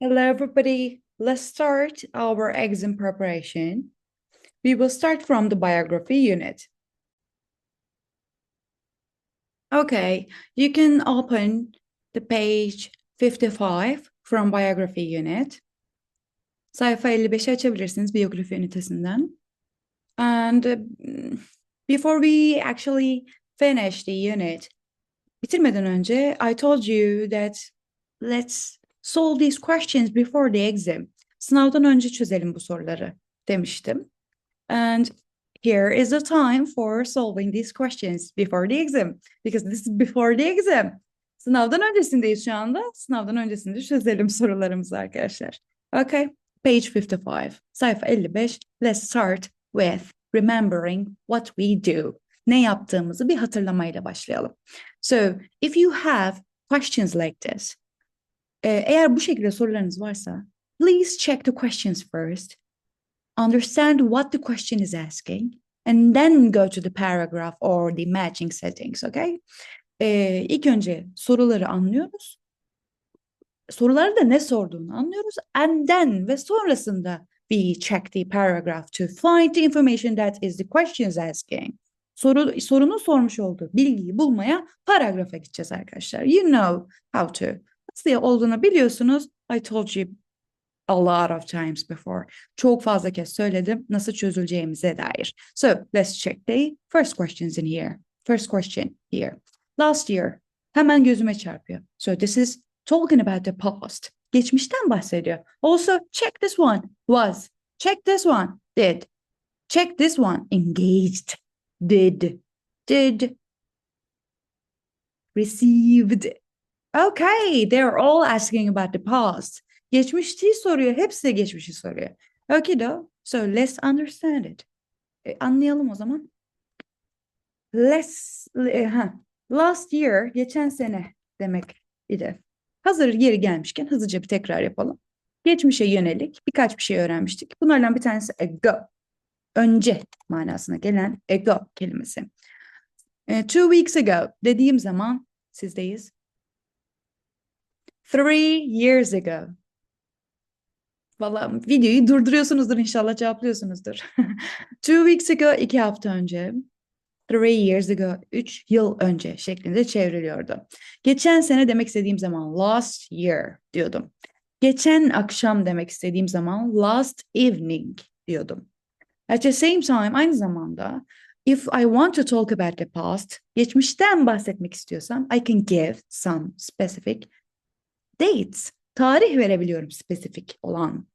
Hello, everybody. Let's start our exam preparation. We will start from the biography unit. Okay, you can open the page 55 from biography unit. Sayfa 55'i açabilirsiniz biyografi ünitesinden. And uh, before we actually finish the unit, bitirmeden önce I told you that let's solve these questions before the exam. Sınavdan önce çözelim bu soruları demiştim. And here is the time for solving these questions before the exam. Because this is before the exam. Sınavdan öncesindeyiz şu anda. Sınavdan öncesinde çözelim sorularımızı arkadaşlar. Okay, page 55. Sayfa 55. Let's start with remembering what we do. Ne yaptığımızı bir hatırlamayla başlayalım. So, if you have questions like this, eğer bu şekilde sorularınız varsa, please check the questions first. Understand what the question is asking, and then go to the paragraph or the matching settings, okay? Ee, ilk önce soruları anlıyoruz. Soruları da ne sorduğunu anlıyoruz. And then ve sonrasında we check the paragraph to find the information that is the question is asking. Soru, sorunun sormuş olduğu bilgiyi bulmaya paragrafa gideceğiz arkadaşlar. You know how to. Nasıl olduğunu biliyorsunuz. I told you a lot of times before. Çok fazla kez söyledim nasıl çözüleceğimize dair. So let's check the first questions in here. First question here. Last year. Hemen gözüme çarpıyor. So this is talking about the past. Geçmişten bahsediyor. Also check this one. Was. Check this one. Did. Check this one. Engaged. Did. Did. Received. Okay, they're all asking about the past. Geçmişi soruyor. Hepsi de geçmişi soruyor. Okay though. So let's understand it. E, anlayalım o zaman. Let's, e, ha. Last year, geçen sene demek idi. Hazır yeri gelmişken hızlıca bir tekrar yapalım. Geçmişe yönelik birkaç bir şey öğrenmiştik. Bunlardan bir tanesi ago. Önce manasına gelen ago kelimesi. E, two weeks ago dediğim zaman sizdeyiz. Three years ago. Valla videoyu durduruyorsunuzdur inşallah cevaplıyorsunuzdur. Two weeks ago iki hafta önce. Three years ago üç yıl önce şeklinde çevriliyordu. Geçen sene demek istediğim zaman last year diyordum. Geçen akşam demek istediğim zaman last evening diyordum. At the same time aynı zamanda if I want to talk about the past, geçmişten bahsetmek istiyorsam I can give some specific dates tarih verebiliyorum spesifik olan.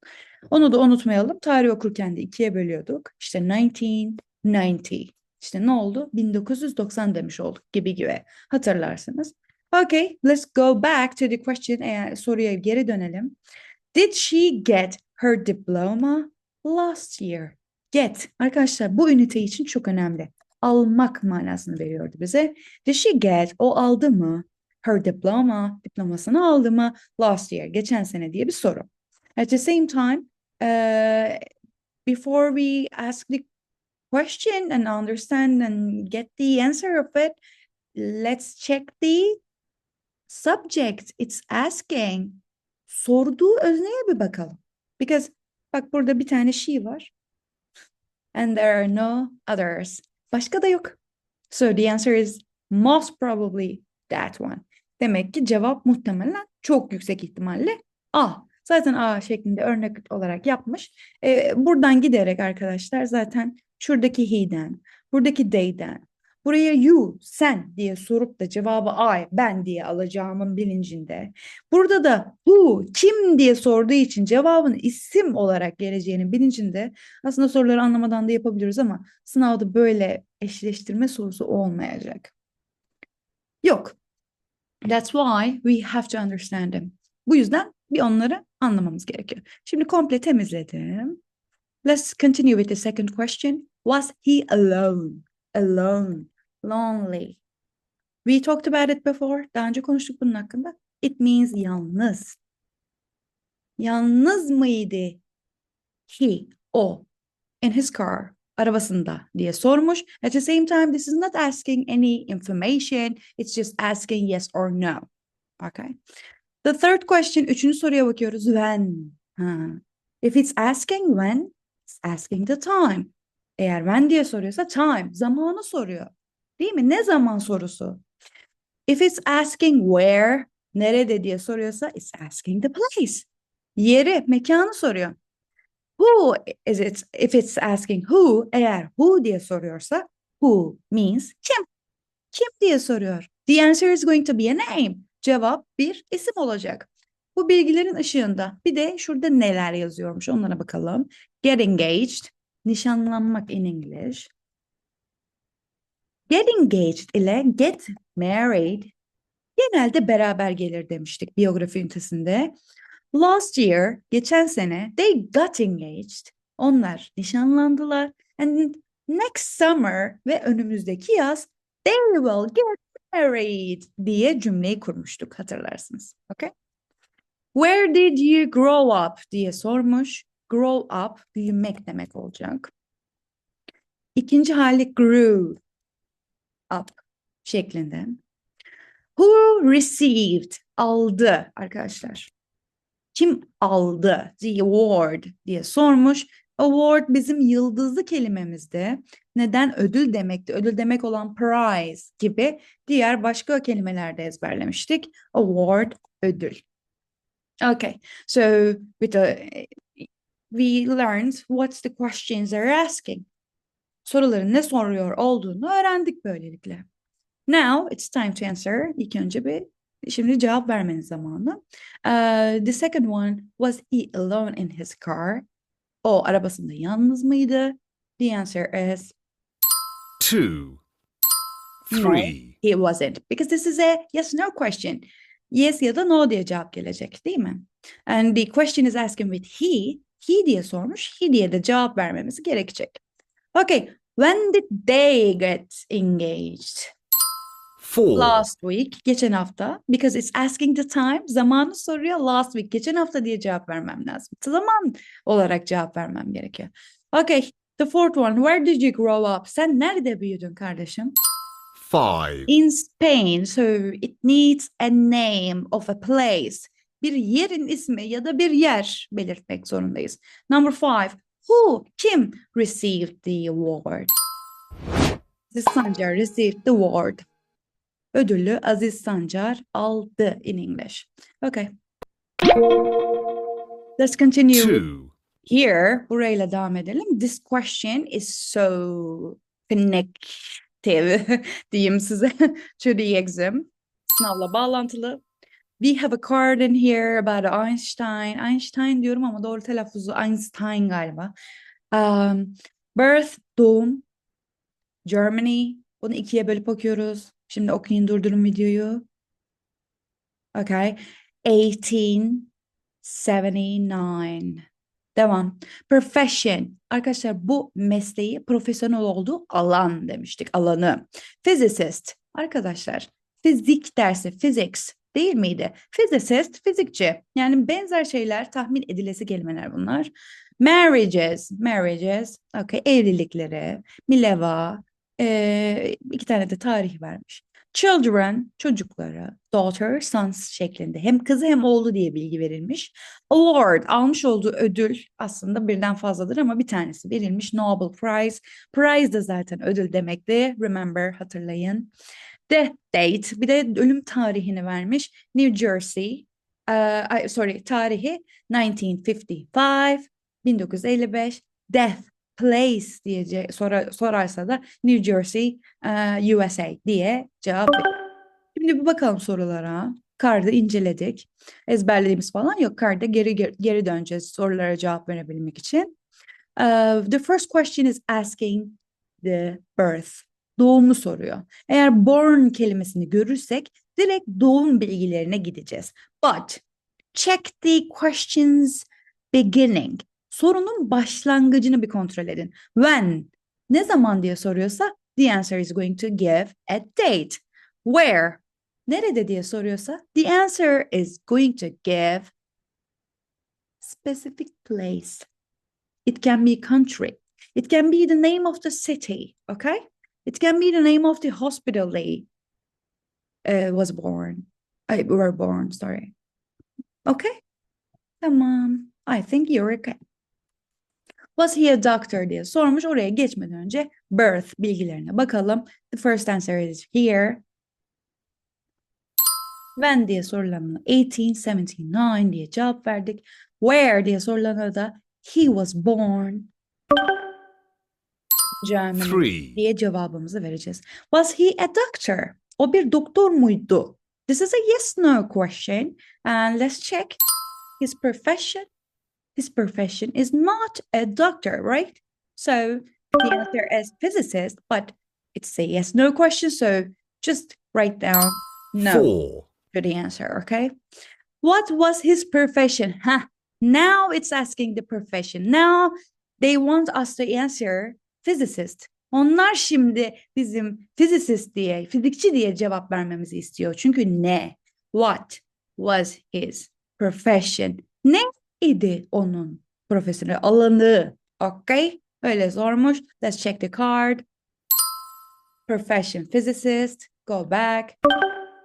Onu da unutmayalım. Tarih okurken de ikiye bölüyorduk. İşte 1990. İşte ne oldu? 1990 demiş olduk gibi gibi. Hatırlarsınız. Okay, let's go back to the question. Eğer soruya geri dönelim. Did she get her diploma last year? Get. Arkadaşlar bu ünite için çok önemli. Almak manasını veriyordu bize. Did she get? O aldı mı? Her diploma, diplomasını aldı mı last year, geçen sene diye bir soru. At the same time, uh, before we ask the question and understand and get the answer of it, let's check the subject it's asking. Sorduğu özneye bir bakalım. Because bak burada bir tane she var. And there are no others. Başka da yok. So the answer is most probably that one. Demek ki cevap muhtemelen çok yüksek ihtimalle A. Zaten A şeklinde örnek olarak yapmış. Ee, buradan giderek arkadaşlar zaten şuradaki he'den, buradaki they'den, buraya you, sen diye sorup da cevabı I, ben diye alacağımın bilincinde. Burada da who, kim diye sorduğu için cevabın isim olarak geleceğinin bilincinde. Aslında soruları anlamadan da yapabiliyoruz ama sınavda böyle eşleştirme sorusu olmayacak. Yok. That's why we have to understand them. Bu yüzden bir onları anlamamız gerekiyor. Şimdi komple temizledim. Let's continue with the second question. Was he alone? Alone. Lonely. We talked about it before. Daha önce konuştuk bunun hakkında. It means yalnız. Yalnız mıydı? He, o, in his car arabasında diye sormuş. At the same time, this is not asking any information. It's just asking yes or no. Okay. The third question, üçüncü soruya bakıyoruz. When? If it's asking when, it's asking the time. Eğer when diye soruyorsa time, zamanı soruyor. Değil mi? Ne zaman sorusu? If it's asking where, nerede diye soruyorsa it's asking the place. Yeri, mekanı soruyor. Who is it? If it's asking who, eğer who diye soruyorsa who means kim? Kim diye soruyor. The answer is going to be a name. Cevap bir isim olacak. Bu bilgilerin ışığında bir de şurada neler yazıyormuş onlara bakalım. Get engaged, nişanlanmak in English. Get engaged ile get married genelde beraber gelir demiştik biyografi ünitesinde. Last year, geçen sene, they got engaged. Onlar nişanlandılar. And next summer ve önümüzdeki yaz, they will get married diye cümleyi kurmuştuk hatırlarsınız. Okay? Where did you grow up diye sormuş. Grow up büyümek demek olacak. İkinci hali grew up şeklinde. Who received aldı arkadaşlar. Kim aldı the award diye sormuş. Award bizim yıldızlı kelimemizde. Neden ödül demekti? Ödül demek olan prize gibi diğer başka kelimelerde ezberlemiştik. Award ödül. Okay, so with the, we learned what's the questions they're asking. Soruların ne soruyor olduğunu öğrendik böylelikle. Now it's time to answer. İlk önce bir şimdi cevap vermeniz zamanı. Uh, the second one was he alone in his car? O arabasında yalnız mıydı? The answer is two, No. three, he wasn't because this is a yes no question. Yes ya da no diye cevap gelecek değil mi? And the question is asking with he. He diye sormuş. He diye de cevap vermemiz gerekecek. Okay. When did they get engaged? Four, Last week, geçen hafta. Because it's asking the time. Zamanı soruyor. Last week, geçen hafta diye cevap vermem lazım. Zaman olarak cevap vermem gerekiyor. Okay. The fourth one. Where did you grow up? Sen nerede büyüdün kardeşim? five, In Spain, so it needs a name of a place. Bir yerin ismi ya da bir yer belirtmek zorundayız. Number five, who, kim received the award? Sancar received the award. Ödülü Aziz Sancar aldı in English. Okay. Let's continue two, here. Burayla devam edelim. This question is so connective diyeyim size to the exam. Sınavla bağlantılı. We have a card in here about Einstein. Einstein diyorum ama doğru telaffuzu Einstein galiba. Um, birth, doğum, Germany. Bunu ikiye bölüp okuyoruz. Şimdi okuyun durdurun videoyu. Okay. 1879. Devam. Profession. Arkadaşlar bu mesleği profesyonel olduğu alan demiştik. Alanı. Physicist. Arkadaşlar fizik dersi physics değil miydi? Physicist, fizikçi. Yani benzer şeyler tahmin edilesi kelimeler bunlar. Marriages, marriages, okay, evlilikleri, Mileva, eee, iki tane de tarih vermiş. Children, çocukları, daughter, sons şeklinde hem kızı hem oğlu diye bilgi verilmiş. Award, almış olduğu ödül aslında birden fazladır ama bir tanesi verilmiş. Nobel Prize. Prize de zaten ödül demekti. Remember, hatırlayın. Death date, bir de ölüm tarihini vermiş. New Jersey, ay, sorry, tarihi 1955, 1955. Death place diye sora, sorarsa da New Jersey, eee, USA diye cevap. Şimdi bir bakalım sorulara. Card'ı inceledik. Ezberlediğimiz falan yok. Geri geri, geri döneceğiz sorulara cevap verebilmek için. Uh, the first question is asking the birth. Doğumu soruyor. Eğer born kelimesini görürsek direkt doğum bilgilerine gideceğiz. But check the questions beginning. Sorunun başlangıcını bir kontrol edin. When, ne zaman diye soruyorsa the answer is going to give a date. Where, nerede diye soruyorsa the answer is going to give specific place. It can be country. It can be the name of the city, okay? It can be the name of the hospital they uh, was born. I were born, sorry. Okay? Tamam. I think you're okay. Was he a doctor diye sormuş. Oraya geçmeden önce birth bilgilerine bakalım. The first answer is here. When diye sorulana 1879 diye cevap verdik. Where diye sorulana da he was born Germany Three. diye cevabımızı vereceğiz. Was he a doctor? O bir doktor muydu? This is a yes no question and let's check his profession. His profession is not a doctor, right? So the answer is physicist, but it's a yes no question, so just write down no Four. to the answer, okay? What was his profession? Huh. Now it's asking the profession. Now they want us to answer physicist. Onlar şimdi bizim physicist diye, fizikçi diye cevap vermemizi istiyor. Çünkü ne? What was his profession? Ne idi onun profesyonel alanı? Okay? Öyle sormuş. Let's check the card. Profession physicist. Go back.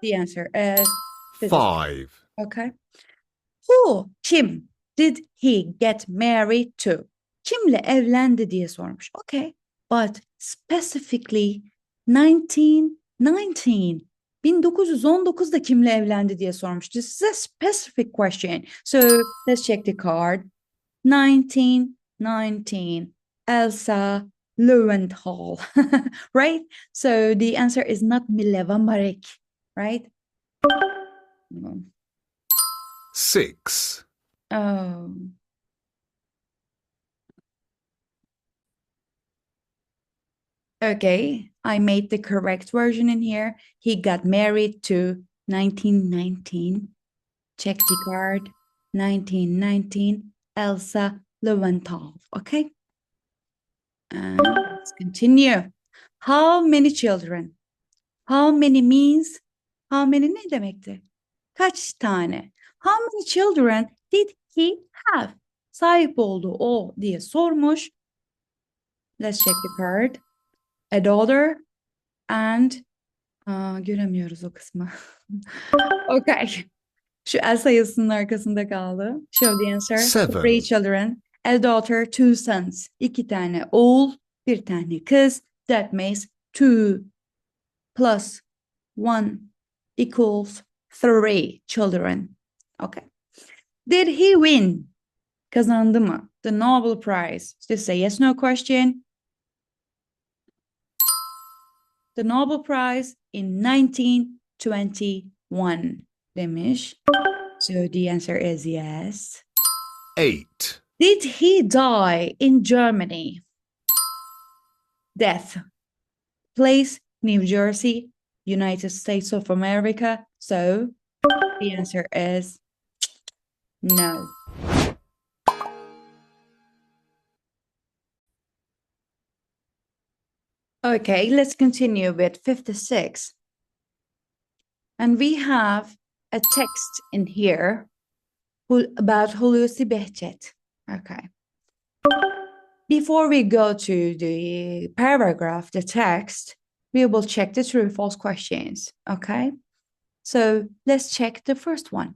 The answer is physicist. Five. Okay. Who, kim did he get married to? Kimle evlendi diye sormuş. Okay. But specifically 1919. 1919'da kimle evlendi diye sormuş. This is a specific question. So let's check the card. 1919. Elsa Lowenthal. right? So the answer is not Mileva Marek. Right? Six. Oh. Okay, I made the correct version in here. He got married to 1919. Check the card. 1919. Elsa Lewenthal. Okay. And let's continue. How many children? How many means? How many ne demekti? Kaç tane? How many children did he have? Sahip olduğu o diye sormuş. Let's check the card. A daughter and Aa, göremiyoruz o kısmı. okay. Şu el sayısının arkasında kaldı. Show the answer. Seven. Three children. A daughter, two sons. İki tane oğul, bir tane kız. That makes two plus one equals three children. Okay. Did he win? Kazandı mı? The Nobel Prize. Just a yes no question. The Nobel Prize in 1921 demiş. So the answer is yes. Eight. Did he die in Germany? Death. Place, New Jersey, United States of America. So the answer is no. Okay, let's continue with 56. And we have a text in here about Hulusi Behçet. Okay. Before we go to the paragraph, the text, we will check the true false questions. Okay. So let's check the first one.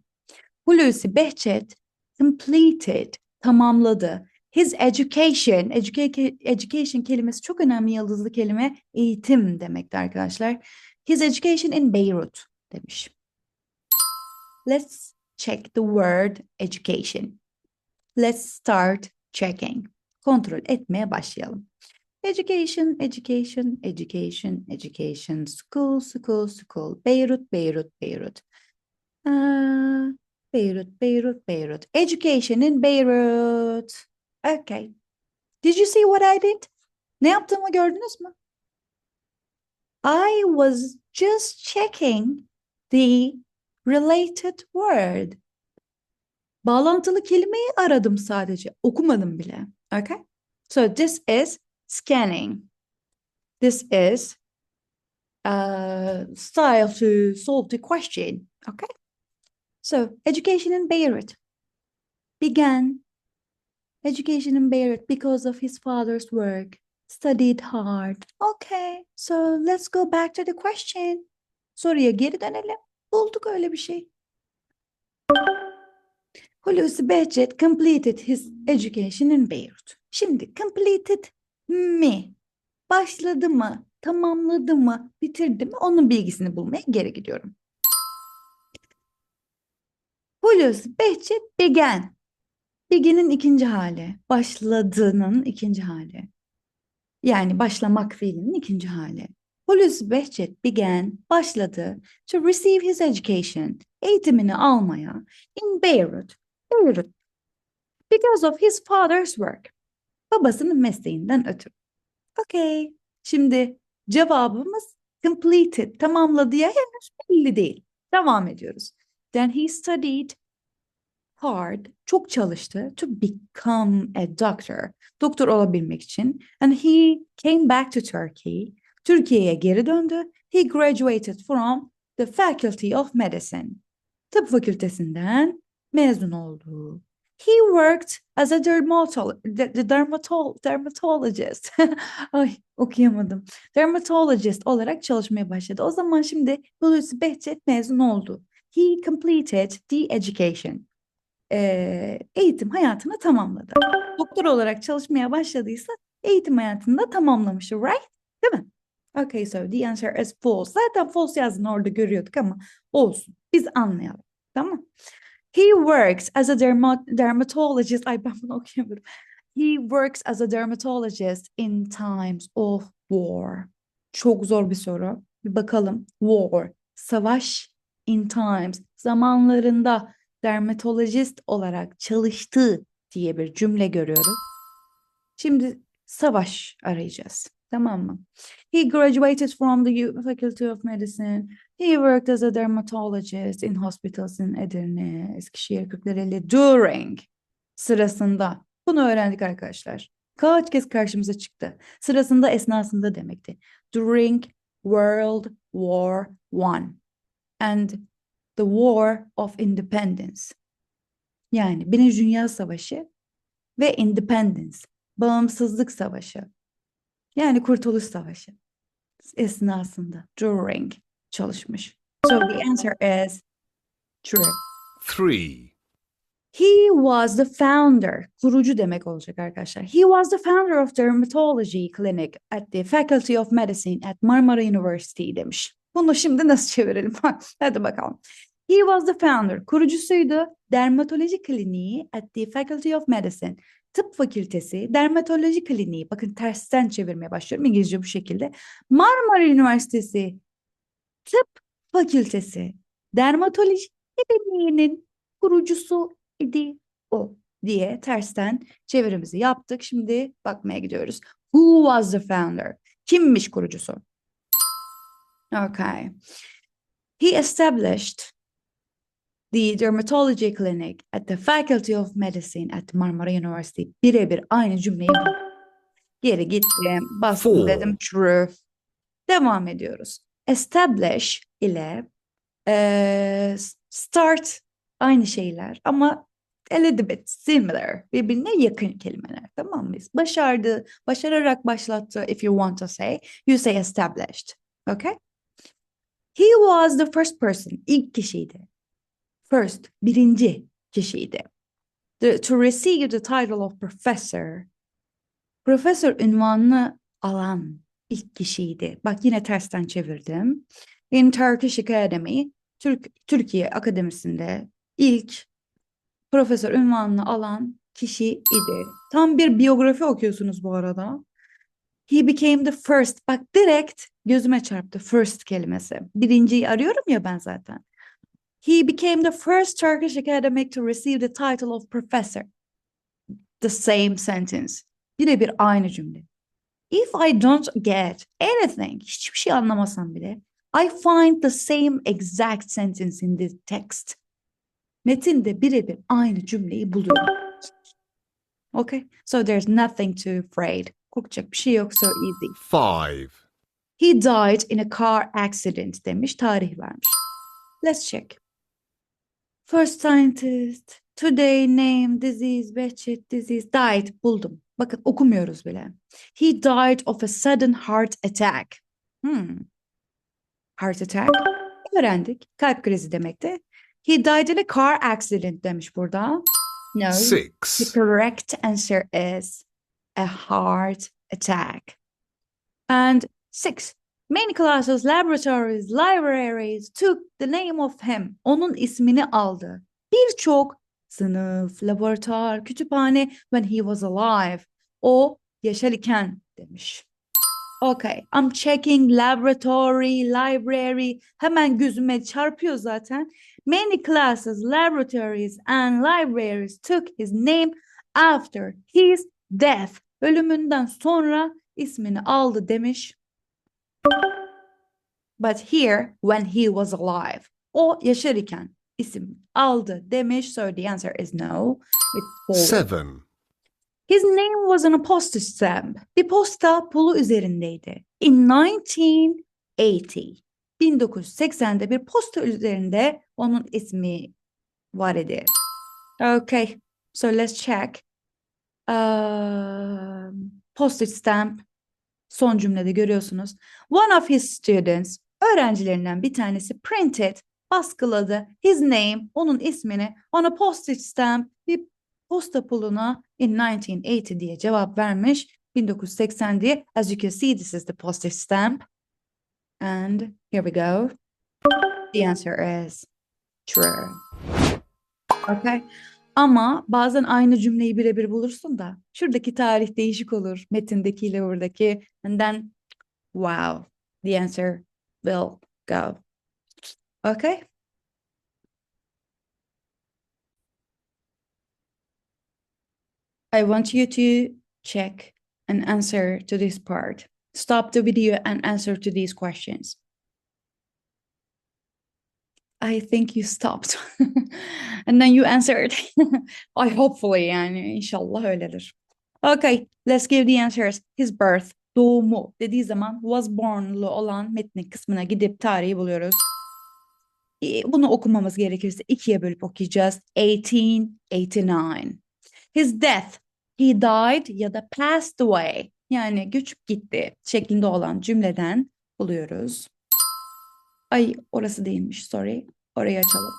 Hulusi Behçet completed, tamamladı. His education, educa- education kelimesi çok önemli yıldızlı kelime, eğitim demekti arkadaşlar. His education in Beirut demiş. Let's check the word education. Let's start checking. Kontrol etmeye başlayalım. Education, education, education, education, school, school, school, Beirut, Beirut, Beirut. Aa, Beirut, Beirut, Beirut. Education in Beirut. Okay. Did you see what I did? Ne yaptığımı gördünüz mü? I was just checking the related word. Bağlantılı kelimeyi aradım sadece. Okumadım bile. Okay? So this is scanning. This is a style to solve the question. Okay? So education in Beirut began education in Beirut because of his father's work. Studied hard. Okay, so let's go back to the question. Soruya geri dönelim. Bulduk öyle bir şey. Hulusi Behçet completed his education in Beirut. Şimdi completed mi? Başladı mı? Tamamladı mı? Bitirdi mi? Onun bilgisini bulmaya geri gidiyorum. Hulusi Behçet began. Begin'in ikinci hali. Başladığının ikinci hali. Yani başlamak fiilinin ikinci hali. Hulusi Behçet began, başladı to receive his education, eğitimini almaya in Beirut, Beirut, because of his father's work. Babasının mesleğinden ötürü. Okay. Şimdi cevabımız completed, tamamladı ya henüz belli değil. Devam ediyoruz. Then he studied hard, çok çalıştı to become a doctor, doktor olabilmek için. And he came back to Turkey, Türkiye'ye geri döndü. He graduated from the Faculty of Medicine, tıp fakültesinden mezun oldu. He worked as a dermatol de- de- dermatol dermatologist. Ay okuyamadım. Dermatologist olarak çalışmaya başladı. O zaman şimdi Hulusi Behçet mezun oldu. He completed the education. Ee, eğitim hayatını tamamladı. Doktor olarak çalışmaya başladıysa eğitim hayatını da tamamlamış, right? Değil mi? Okay, so the answer is false. Zaten false yazdığını orada görüyorduk ama olsun. Biz anlayalım. Tamam. He works as a derma- dermatologist. Ay ben bunu okuyamıyorum. He works as a dermatologist in times of war. Çok zor bir soru. Bir bakalım. War. Savaş in times. Zamanlarında dermatologist olarak çalıştı diye bir cümle görüyoruz. Şimdi savaş arayacağız. Tamam mı? He graduated from the Faculty of Medicine. He worked as a dermatologist in hospitals in Edirne, Eskişehir, Kırklareli during sırasında. Bunu öğrendik arkadaşlar. Kaç kez karşımıza çıktı. Sırasında esnasında demekti. During World War One and the War of Independence. Yani Birinci Dünya Savaşı ve Independence, bağımsızlık savaşı. Yani Kurtuluş Savaşı esnasında during çalışmış. So the answer is true. 3. He was the founder, kurucu demek olacak arkadaşlar. He was the founder of dermatology clinic at the Faculty of Medicine at Marmara University demiş. Bunu şimdi nasıl çevirelim? Hadi bakalım. He was the founder, kurucusuydu. Dermatoloji kliniği at the Faculty of Medicine. Tıp fakültesi, dermatoloji kliniği. Bakın tersten çevirmeye başlıyorum. İngilizce bu şekilde. Marmara Üniversitesi Tıp Fakültesi Dermatoloji Kliniğinin kurucusu idi o diye tersten çevirimizi yaptık. Şimdi bakmaya gidiyoruz. Who was the founder? Kimmiş kurucusu? Okay. He established the dermatology clinic at the Faculty of Medicine at Marmara University. Birebir aynı cümleyi. Geri gittim, bastım Four. dedim true. Devam ediyoruz. Establish ile eee, start aynı şeyler ama a little bit similar. Birbirine yakın kelimeler. Tamam mıyız? Başardı, başararak başlattı. If you want to say, you say established. Okay? He was the first person. İlk kişiydi. First, birinci kişiydi. The- to receive the title of professor. Profesör ünvanını alan ilk kişiydi. Bak yine tersten çevirdim. In Turkish Academy, Türk Türkiye Akademisi'nde ilk profesör ünvanını alan kişi idi. Tam bir biyografi okuyorsunuz bu arada. He became the first. Bak direkt gözüme çarptı first kelimesi. Birinciyi arıyorum ya ben zaten. He became the first Turkish academic to receive the title of professor. The same sentence. Birebir aynı cümle. If I don't get anything, hiçbir şey anlamasam bile, I find the same exact sentence in the text. Metinde birebir aynı cümleyi buluyorum. Okay, so there's nothing to afraid. Korkacak bir şey yok, so easy. 5. He died in a car accident demiş, tarih vermiş. Let's check. First scientist, today name, disease, Behçet disease, died buldum. Bakın okumuyoruz bile. He died of a sudden heart attack. Hmm. Heart attack. Öğrendik. Kalp krizi demekti. He died in a car accident demiş burada. No. The Six. correct answer is a heart attack. And six, many classes, laboratories, libraries took the name of him. Onun ismini aldı. Birçok sınıf, laboratuvar, kütüphane when he was alive. O yaşar iken demiş. Okay, I'm checking laboratory, library. Hemen gözüme çarpıyor zaten. Many classes, laboratories and libraries took his name after his death. Ölümünden sonra ismini aldı demiş. But here when he was alive. O yaşar iken isim aldı demiş. So the answer is no. Seven. His name was on a postage stamp. Bir posta pulu üzerindeydi. In 1980. 1980'de bir posta üzerinde onun ismi var idi. Okay, so let's check. Postage stamp son cümlede görüyorsunuz. One of his students, öğrencilerinden bir tanesi printed, baskıladı his name, onun ismini on a postage stamp, bir posta puluna in 1980 diye cevap vermiş. 1980 diye. As you can see, this is the postage stamp. And here we go. The answer is true. Okay. Ama bazen aynı cümleyi birebir bulursun da şuradaki tarih değişik olur. Metindekiyle buradaki. And then wow, the answer will go. Okay. I want you to check and answer to this part. Stop the video and answer to these questions. I think you stopped. and then you answered. I hopefully yani inşallah öyledir. Okay, let's give the answers. His birth, doğumu dediği zaman was born'lu olan metnin kısmına gidip tarihi buluyoruz. E, Bunu okumamız gerekirse ikiye bölüp okuyacağız. 1889. His death, he died ya da passed away yani göçüp gitti şeklinde olan cümleden buluyoruz. Ay orası değilmiş sorry. Orayı açalım.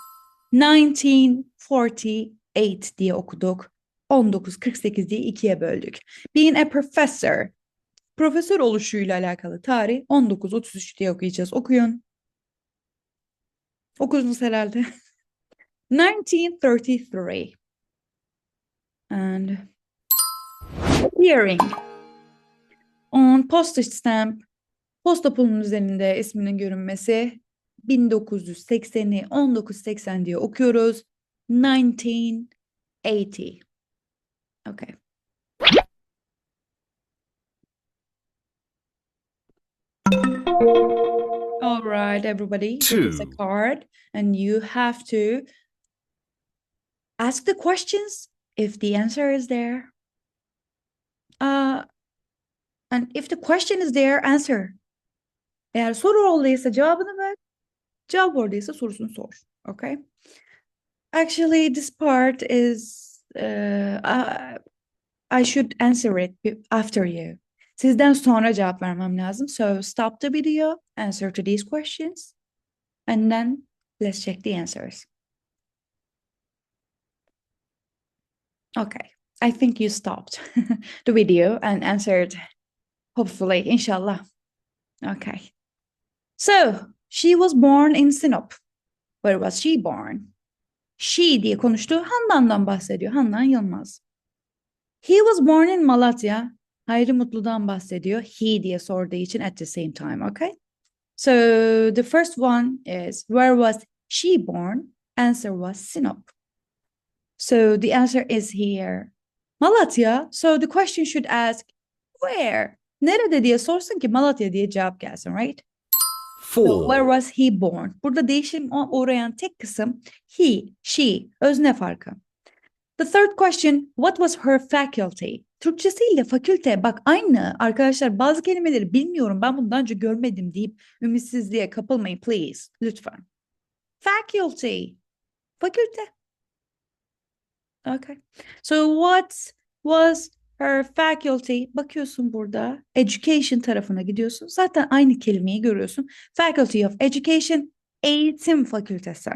1948 diye okuduk. 1948 diye ikiye böldük. Being a professor. Profesör oluşuyla alakalı tarih 1933 diye okuyacağız. Okuyun. Okudunuz herhalde. 1933. And appearing on postage stamp posta pulunun üzerinde isminin görünmesi 1980'i 1980 diye okuyoruz. 1980. Okay. All right, everybody. This is a Two. card, and you have to ask the questions if the answer is there. Uh, and if the question is there, answer. Eğer soru olduysa cevabını ver. Cevap oradaysa sorusunu sor. Okay? Actually, this part is uh, I should answer it after you. Sizden sonra cevap vermem lazım. So stop the video, answer to these questions, and then let's check the answers. Okay, I think you stopped the video and answered, hopefully, inshallah. Okay. So, she was born in Sinop. Where was she born? She diye konuştu. Handan'dan bahsediyor. Handan Yılmaz. He was born in Malatya. Hayri Mutlu'dan bahsediyor. He diye sorduğu için at the same time, okay? So the first one is where was she born? Answer was Sinop. So the answer is here. Malatya. So the question should ask where? Nerede diye sorsun ki Malatya diye cevap gelsin, right? So where was he born? Burada değişim uğrayan tek kısım he, she, özne farkı. The third question, what was her faculty? Türkçesiyle fakülte bak aynı arkadaşlar bazı kelimeleri bilmiyorum ben bunu daha önce görmedim deyip ümitsizliğe kapılmayın please lütfen. Faculty, fakülte. Okay. So what was her faculty? Bakıyorsun burada education tarafına gidiyorsun. Zaten aynı kelimeyi görüyorsun. Faculty of Education, eğitim fakültesi.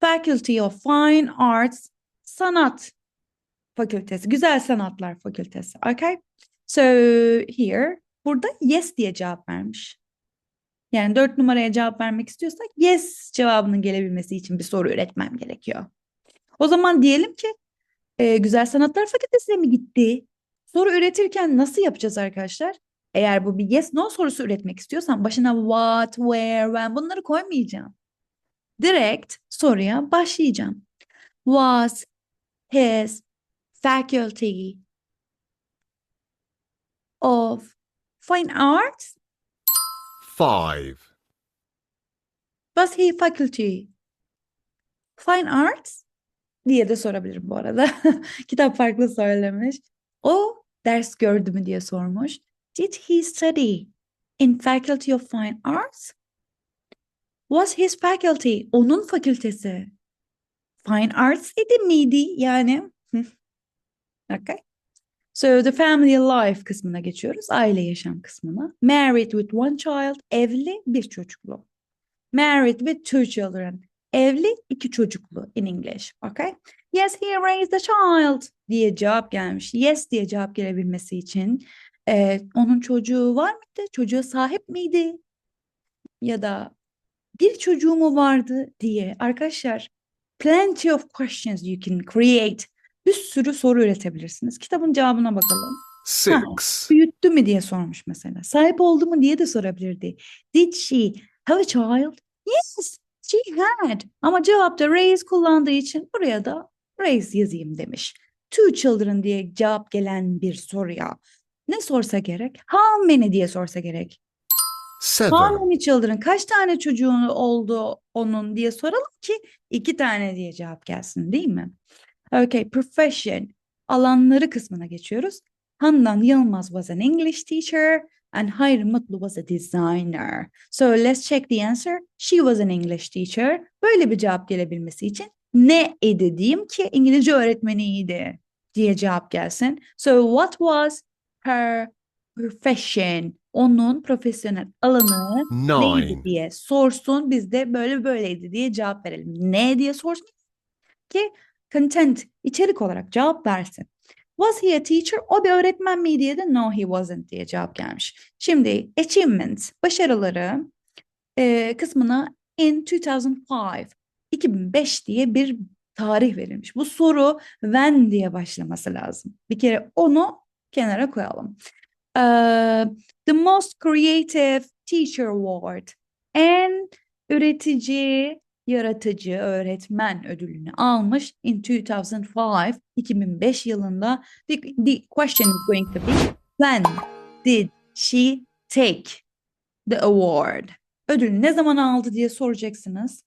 Faculty of Fine Arts, sanat fakültesi, güzel sanatlar fakültesi. Okay? So here, burada yes diye cevap vermiş. Yani dört numaraya cevap vermek istiyorsak yes cevabının gelebilmesi için bir soru üretmem gerekiyor. O zaman diyelim ki e, Güzel Sanatlar Fakültesi'ne mi gitti? Soru üretirken nasıl yapacağız arkadaşlar? Eğer bu bir yes no sorusu üretmek istiyorsan başına what, where, when bunları koymayacağım. Direkt soruya başlayacağım. Was his faculty of fine arts? Five. Was he faculty fine arts? Diye de sorabilirim bu arada. Kitap farklı söylemiş. O ders gördü mü diye sormuş. Did he study in faculty of fine arts? Was his faculty onun fakültesi fine arts idi miydi yani? Okay. So the family life kısmına geçiyoruz. Aile yaşam kısmına. Married with one child. Evli bir çocuklu. Married with two children. Evli iki çocuklu in English. Okay? Yes, he raised a child diye cevap gelmiş. Yes diye cevap gelebilmesi için e, onun çocuğu var mıydı? Çocuğa sahip miydi? Ya da bir çocuğu mu vardı diye. Arkadaşlar plenty of questions you can create. Bir sürü soru üretebilirsiniz. Kitabın cevabına bakalım. Six. Büyüttü mü diye sormuş mesela. Sahip oldu mu diye de sorabilirdi. Did she have a child? Yes, she had. Ama cevapta raise kullandığı için buraya da raise yazayım demiş. Two children diye cevap gelen bir soruya ne sorsa gerek? How many diye sorsa gerek. How Seven. many children? Kaç tane çocuğun oldu onun diye soralım ki iki tane diye cevap gelsin değil mi? Okay, profession. Alanları kısmına geçiyoruz. Handan Yılmaz was an English teacher and Hayri Mutlu was a designer. So let's check the answer. She was an English teacher. Böyle bir cevap gelebilmesi için ne idi diyeyim ki İngilizce öğretmeniydi diye cevap gelsin. So what was her profession? Onun profesyonel alanı neydi Nine. diye sorsun. Biz de böyle böyleydi diye cevap verelim. Ne diye sorsun ki content içerik olarak cevap versin. Was he a teacher? O bir öğretmen miydi diye de no he wasn't diye cevap gelmiş. Şimdi achievements, başarıları e, kısmına in 2005, 2005 diye bir tarih verilmiş. Bu soru when diye başlaması lazım. Bir kere onu kenara koyalım. Ee, the most creative teacher award. En üretici, yaratıcı öğretmen ödülünü almış in 2005, 2005 yılında. The, the question is going to be when did she take the award? Ödülü ne zaman aldı diye soracaksınız.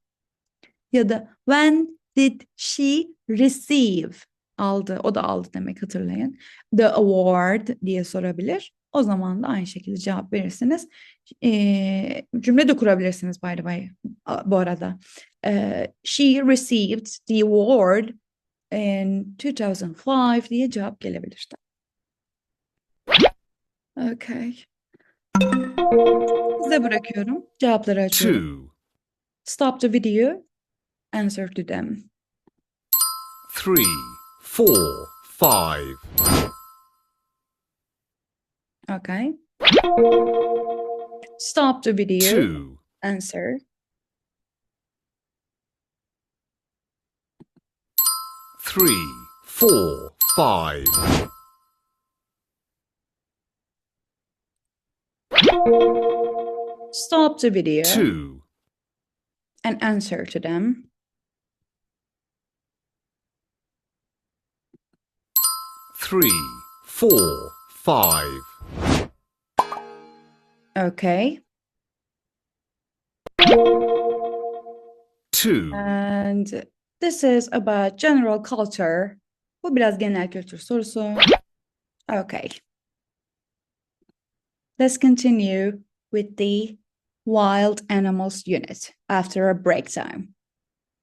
Ya da when did she receive? Aldı, o da aldı demek hatırlayın. The award diye sorabilir. O zaman da aynı şekilde cevap verirsiniz. Ee, cümle de kurabilirsiniz by the way bu arada. Ee, she received the award in 2005 diye cevap gelebilir. Okay. Size bırakıyorum. Cevapları açıyorum. Two. Stop the video. Answer to them. Three. Four. Five. Okay. Stop the video. Two. Answer. Three, four, five. Stop the video Two. and answer to them. Three. Four. Five. Okay. Two. And this is about general culture. Bu biraz genel kültür sorusu. Okay. Let's continue with the wild animals unit after a break time.